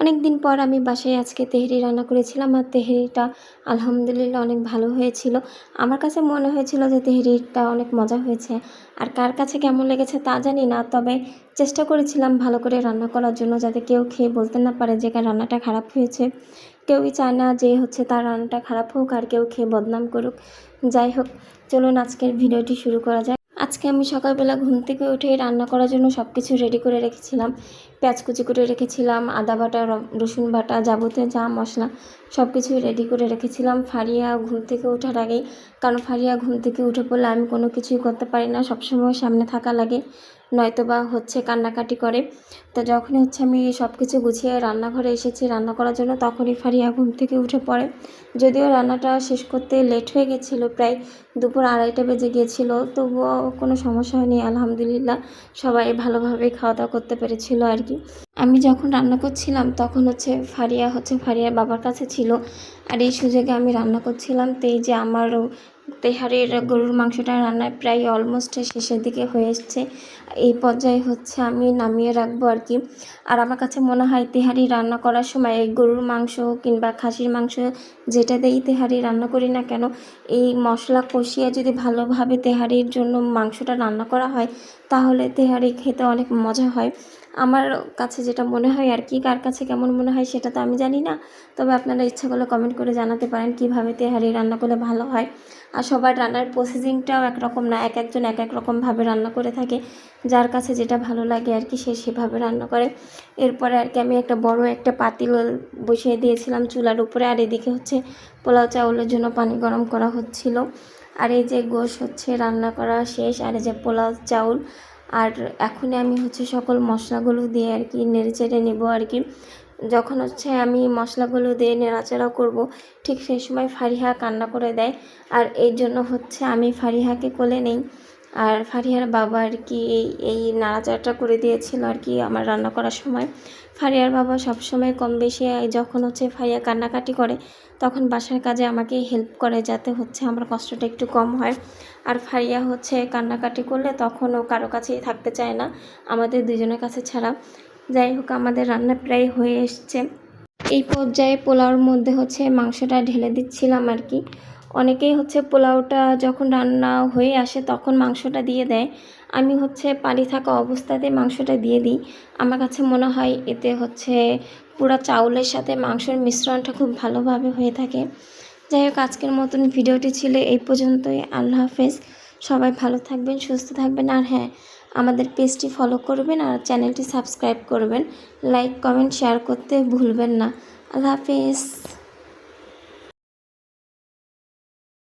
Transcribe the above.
অনেক দিন পর আমি বাসায় আজকে তেহরি রান্না করেছিলাম আর তেহরিটা আলহামদুলিল্লাহ অনেক ভালো হয়েছিল। আমার কাছে মনে হয়েছিল যে তেহরিটা অনেক মজা হয়েছে। আর কার কাছে কেমন লেগেছে তা জানি না, তবে চেষ্টা করেছিলাম ভালো করে রান্না করার জন্য যাতে কেউ খেয়ে বলতে না পারে যে রান্নাটা খারাপ হয়েছে। কেউই চায় না যে হচ্ছে তার রান্নাটা খারাপ হোক আর কেউ খেয়ে বদনাম করুক। যাই হোক, চলুন আজকের ভিডিওটি শুরু করা যায় আজকে আমি সকালবেলা ঘুম থেকে উঠে রান্না করার জন্য সব কিছু রেডি করে রেখেছিলাম। পেঁয়াজ কুচি করে রেখেছিলাম, আদা বাটা রসুন বাটা, যাবতীয় যা মশলা সব কিছুই রেডি করে রেখেছিলাম। ফারিয়া ঘুম থেকে ওঠার আগেই, কারণ ফারিয়া ঘুম থেকে উঠে পড়লে আমি কোনো কিছুই করতে পারি না, সবসময় সামনে থাকা লাগে নয়তো বা হচ্ছে কান্নাকাটি করে। তো যখনই হচ্ছে আমি সব কিছু গুছিয়ে রান্নাঘরে এসেছি রান্না করার জন্য, তখনই ফারিয়া ঘুম থেকে উঠে পড়ে। যদিও রান্নাটা শেষ করতে লেট হয়ে গেছিল, প্রায় দুপুর আড়াইটা বেজে গিয়েছিল, তবুও কোনো সমস্যা হয়নি, আলহামদুলিল্লাহ সবাই ভালোভাবে খাওয়া দাওয়া করতে পেরেছিল আর কি। আমি যখন রান্না করছিলাম, তখন হচ্ছে ফারিয়া হচ্ছে ফারিয়ার বাবার কাছে ছিল। আর এই সুযোগে আমি রান্না করছিলাম। তো এই যে আমার তেহারের গরুর মাংসটা রান্নায় প্রায় অলমোস্ট শেষের দিকে হয়ে এসছে। এই পর্যায়ে হচ্ছে আমি নামিয়ে রাখব আর কি। আর আমার কাছে মনে হয় তেহারি রান্না করার সময় এই গরুর মাংস কিংবা খাসির মাংস যেটা দিয়েই তেহারি রান্না করি না কেন, এই মশলা কষিয়ে যদি ভালোভাবে তেহারির জন্য মাংসটা রান্না করা হয়, তাহলে তেহারি খেতে অনেক মজা হয়। আমার কাছে যেটা মনে হয় আর কি, কার কাছে কেমন মনে হয় সেটা তো আমি জানি না। তবে আপনারা ইচ্ছা করলে কমেন্ট করে জানাতে পারেন কীভাবে তেহারি রান্না করলে ভালো হয়। আর সবার রান্নার প্রসেসিংটাও একরকম না, এক একজন এক এক রকমভাবে রান্না করে থাকে। যার কাছে যেটা ভালো লাগে আর কি, সে সেভাবে রান্না করে। এরপরে আর কি আমি একটা বড় একটা পাতিল বসিয়ে দিয়েছিলাম চুলার উপরে, আর এদিকে হচ্ছে পোলাও চাউলের জন্য পানি গরম করা হচ্ছিল। আর এই যে গোশ হচ্ছে, রান্না করা শেষ। আর এই যে পোলাও চাউল আর এখন আমি হচ্ছে সকল মশলাগুলো দিয়ে আর কি নেড়েচেড়ে নেব আর কি। যখন হচ্ছে আমি মশলাগুলো দিয়ে নেড়াচাড়া করব, ঠিক সেই সময় ফারিহা কান্না করে দেয়। আর এই জন্য হচ্ছে আমি ফারিহাকে কোলে নেই। আর ফারিহার বাবা আর কি এই এই নাড়াচাড়াটা করে দিয়েছিল আর কি আমার রান্না করার সময়। ফারিয়ার বাবা সবসময় কম বেশি যখন হচ্ছে ফারিয়া কান্নাকাটি করে, তখন বাসার কাজে আমাকে হেল্প করে যাতে হচ্ছে আমার কষ্টটা একটু কম হয়। আর ফারিয়া হচ্ছে কান্নাকাটি করলে তখন ও কারও কাছেই থাকতে চায় না, আমাদের দুজনের কাছে ছাড়া। যাই হোক, আমাদের রান্না প্রায় হয়ে এসছে। এই পর্যায়ে পোলাওর মধ্যে হচ্ছে মাংসটা ঢেলে দিচ্ছিলাম আর কি। অনেকেই হচ্ছে পোলাওটা যখন রান্না হয়ে আসে তখন মাংসটা দিয়ে দেয়। আমি হচ্ছে পানি থাকা অবস্থাতে মাংসটা দিয়ে দিই। আমার কাছে মনে হয় এতে হচ্ছে পুরা চাউলের সাথে মাংসের মিশ্রণটা খুব ভালোভাবে হয়ে থাকে। যাই হোক, আজকের মতন ভিডিওটি ছিল এই পর্যন্তই। আল্লাহ হাফেজ। সবাই ভালো থাকবেন, সুস্থ থাকবেন। আর হ্যাঁ আমাদের পেজটি ফলো করবেন আর চ্যানেলটি সাবস্ক্রাইব করবেন। লাইক, কমেন্ট, শেয়ার করতে ভুলবেন না। আল্লাহ হাফেজ।